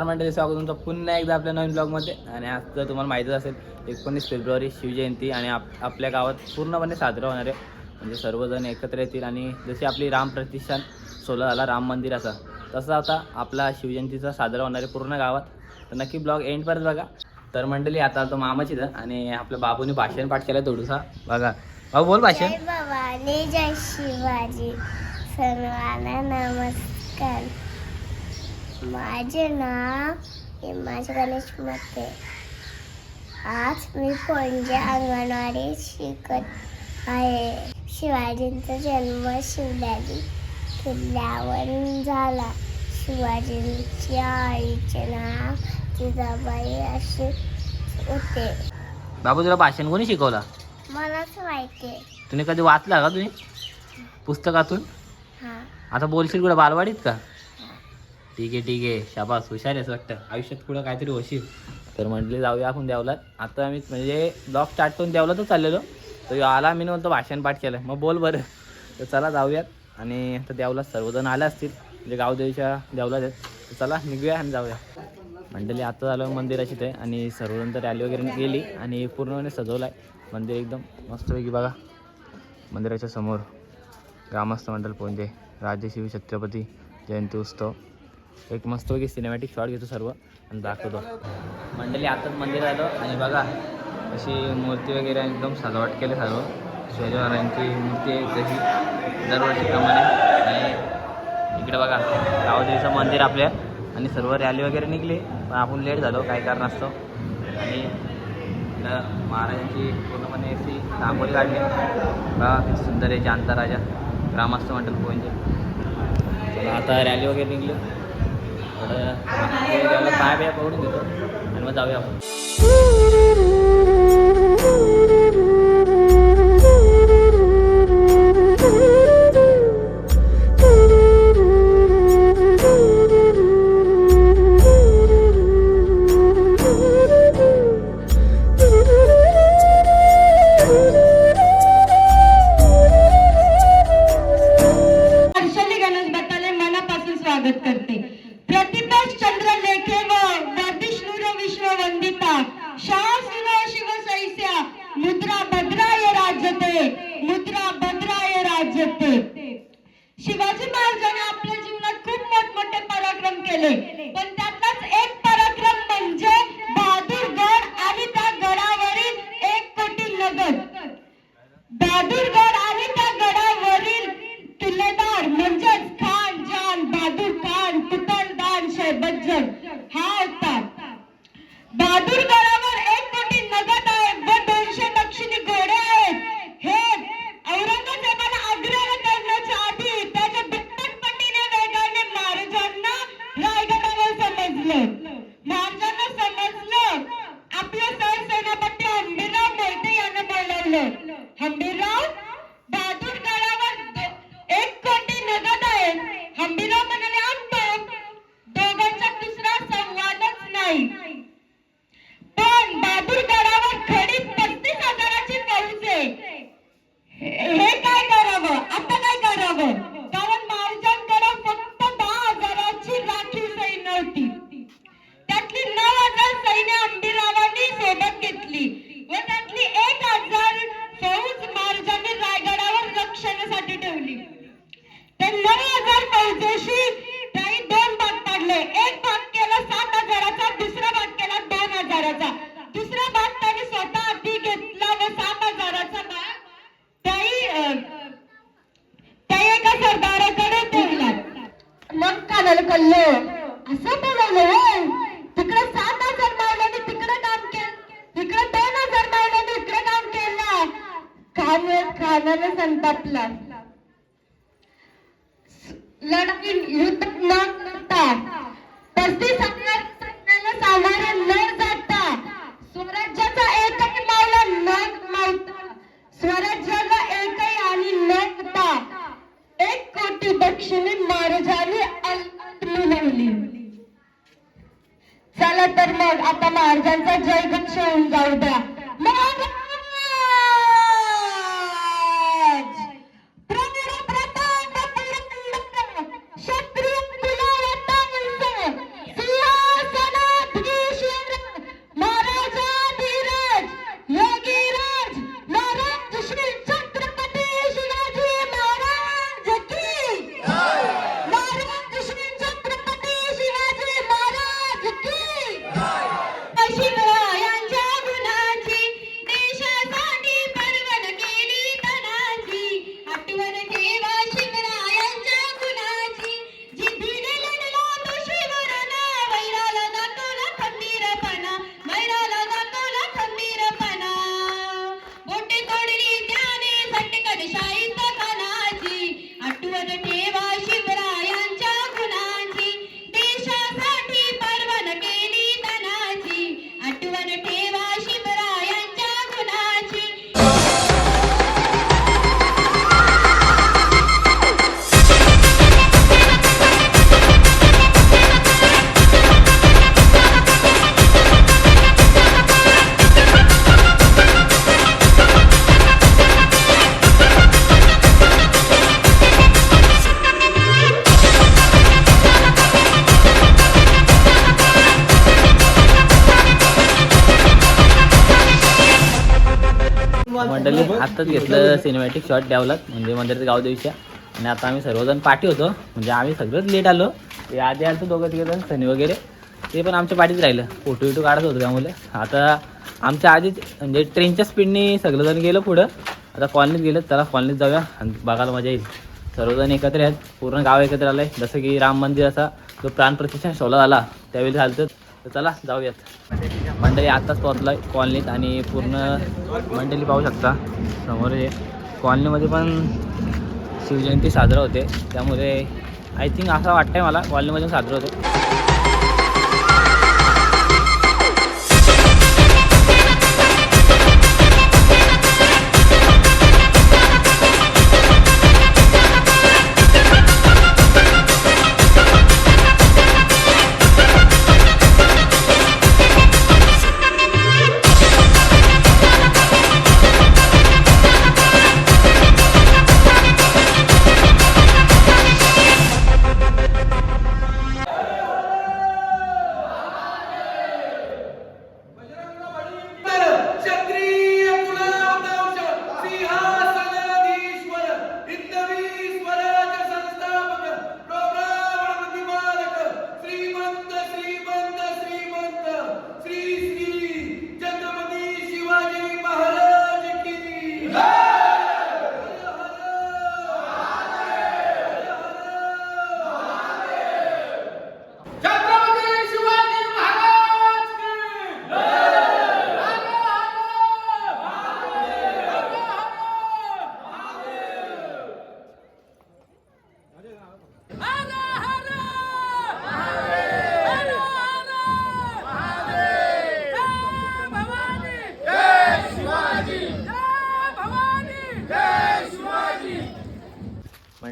नमस्कार मंडळी स्वागत तुमचं पुन्हा एकदा आपल्या नवीन ब्लॉगमध्ये आणि आज तर तुम्हाला माहितीच असेल एकोणीस फेब्रुवारी शिवजयंती आणि आप आपल्या गावात पूर्णपणे साजरा होणार आहे. म्हणजे सर्वजण एकत्र येतील आणि जशी आपली राम प्रतिष्ठान सोला झाला राम मंदिराचा तसं आता आपला शिवजयंतीचा साजरा होणार आहे पूर्ण गावात. तर नक्की ब्लॉग एंडपर्यंत बघा. तर मंडळी आता तो मामाची तर आणि आपल्या बाबूने भाषण पाठ केलं थोडंसा. बघा. बाबू बोल भाषण. जय जय शिवाजी. सर्वांना नमस्कार. माझे नाव हिमाच गणेश मते. आज मी पणजे अंगणवाडी शिकत आहे. शिवाजींचा जन्म शिवल्याजी किल्ल्यावर झाला. शिवाजींच्या आईचे नाव जिजाबाई असे होते. बाबू तुला भाषण कोणी शिकवला? मलाच माहिती तुम्ही कधी वाचला का तुम्ही? पुस्तकातून? हां. आता बोलशील कुठं? बालवाडीत का? ठीक आहे ठीक आहे. शाबास हुशार आहेस वाटतं. आयुष्यात पुढं काहीतरी होशील. तर म्हटले जाऊया आपण देवलात. आता आम्ही म्हणजे ब्लॉग स्टार्ट करून देवलातच चाललेलो. तर आला मी म्हणतो भाषण पाठ केलं. मग बोल बरं. तर चला जाऊयात. आणि आता देवलात सर्वजण आले असतील. म्हणजे गावदेवीच्या देवलात आहेत. तर चला निघूया आणि जाऊया. मंडळी आता झालं मंदिराची ते. आणि सर्वजण तर रॅली वगैरे गेली. आणि पूर्णपणे सजवलं आहे मंदिर एकदम मस्तपैकी बघा. मंदिराच्या समोर ग्रामस्थ मंडळ पोंजे राजशिव छत्रपती जयंती उत्सव. एक मस्तपैकी सिनेमॅटिक शॉट घेतो सर्व आणि दाखवतो. मंडळी आताच मंदिर आलो आणि बघा अशी मूर्ती वगैरे एकदम सजावट केली सर्व. शिवाजी महाराजांची मूर्ती आहे तशी दरवर्षीप्रमाणे आणि इकडे बघा गावदेवीचं मंदिर आपल्या. आणि सर्व रॅली वगैरे निघली पण आपण लेट झालो काही कारणास्तव आणि इकडं महाराजांची पूर्णपणे अशी रांगोळी काढली. बघा किती सुंदर आहे जानता राजा. ग्रामस्थ मंडळ पोहंचे आता रॅली वगैरे निघली. थोडं पाय बिया पकडून घेतो आणि मग जाऊया आपण शकते शिवाजी महाराजांनी आपल्या जीवनात खूप मोठमोठे पराक्रम केले. पण त्यातलाच एक पराक्रम म्हणजे बहादूरगड आणि त्या गडावरील एक कोटी नगद बहादूरगड आणि आपले कानाला कळलं. असं बोलवलं तिकडे सात हजार मावल्याने तिकडे काम केलं. तिकडे दोन हजार मावल्याने इकडे काम केलं. खान खानाने संतापला. लढाई युद्ध न करता पस्तीस हजार सैन्याला सामोरे ಆಯ್ತಾ आत्ताच घेतलं सिनेमॅटिक शॉट डेव्हलप म्हणजे मंदिरात गाव दिवशी आणि आता आम्ही सर्वजण पाठी होतो. म्हणजे आम्ही सगळंच लेट आलो. ते आधी आलं दोघं तिघं जण सनी वगैरे. ते पण आमच्या पाठीच राहिलं. फोटो विटो काढत होतो त्यामुळे. आता आमच्या आधीच म्हणजे ट्रेनच्या स्पीडने सगळंजण गेलं पुढं. आता कॉलनीत गेलं त्याला कॉलनीत जाऊया आणि बघायला मजा येईल. सर्वजण एकत्र आहेत. पूर्ण गाव एकत्र आलं आहे जसं की राम मंदिर असा जो प्राणप्रतिष्ठा सोहळा झाला त्यावेळी झालं तर चला जाऊयात. मंडळी आत्ताच पोहोचलोय कॉलनीत आणि पूर्ण मंडळी पाहू शकता. समोर हे कॉलनीमध्ये पण शिवजयंती साजरा होते. त्यामुळे आय थिंक असं वाटतंय मला कॉलनीमध्ये साजरं होते.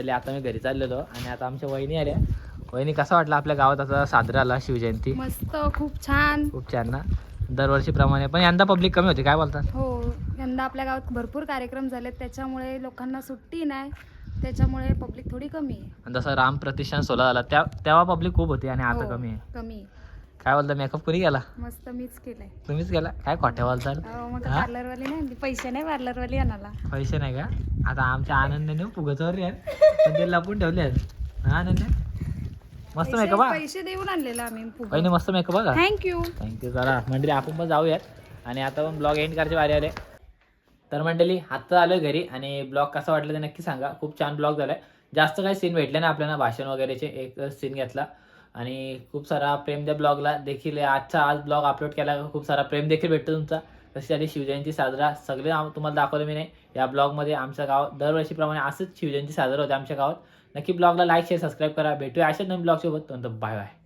मंडळी आता मी घरी चाललेलो आणि आता आमच्या वहिनी आल्या. वहिनी कसा वाटला आपल्या गावात आता साजरा आला शिवजयंती? मस्त खूप छान. खूप छान ना? दरवर्षीप्रमाणे. पण यंदा पब्लिक कमी होती काय बोलतात हो यंदा आपल्या गावात भरपूर कार्यक्रम झालेत. त्याच्यामुळे लोकांना सुट्टी नाही. त्याच्यामुळे पब्लिक थोडी कमी आहे. आणि जसं राम प्रतिष्ठान सोला झाला त्या तेव्हा पब्लिक खूप होती आणि आता हो, कमी आहे. कमी आहे. काय बोलता मेकअप कुणी गेला मस्त मीच केलंय. तुम्हीच केला? काय खोट्या मग हा? पार्लरवाली नाही. पैसे नाही पार्लरवाली आणाला पैसे नाही का? आता आमच्या आनंदाने फुगतवर आहेत पण ते लपून ठेवले आहेत. हा आनंद? मस्त पैसे मेकअप हा? पैसे देऊन आणलेला आम्ही वहिनी मस्त मेकअप बघा थँक्यू थँक्यू चला. मंडळी आपण पण जाऊयात. आणि आता पण ब्लॉग एंड करायचे वारे आले. तर मंडळी आता आलो घरी आणि ब्लॉग कसा वाटला ते नक्की सांगा. खूप छान ब्लॉग झाला आहे जास्त काही सीन भेटले नाही आपल्याला भाषण वगैरेचे. एक सीन घेतला. आणि खूप सारा प्रेम द्या ब्लॉगला देखील आजचा आज ब्लॉग अपलोड केला खूप सारा प्रेम देखील भेटतो तुमचा. कशी झाली शिवजयंती साजरा. सगळे तुम्हाला दाखवलं मी नाही. या ब्लॉगमध्ये आमचं गाव दरवर्षीप्रमाणे असंच शिवजयंती साजरा होते आमच्या गावात. नक्की ब्लॉगला लाईक शेअर सबस्क्राईब करा. भेटूया अशाच नवीन ब्लॉगसोबत. Bye bye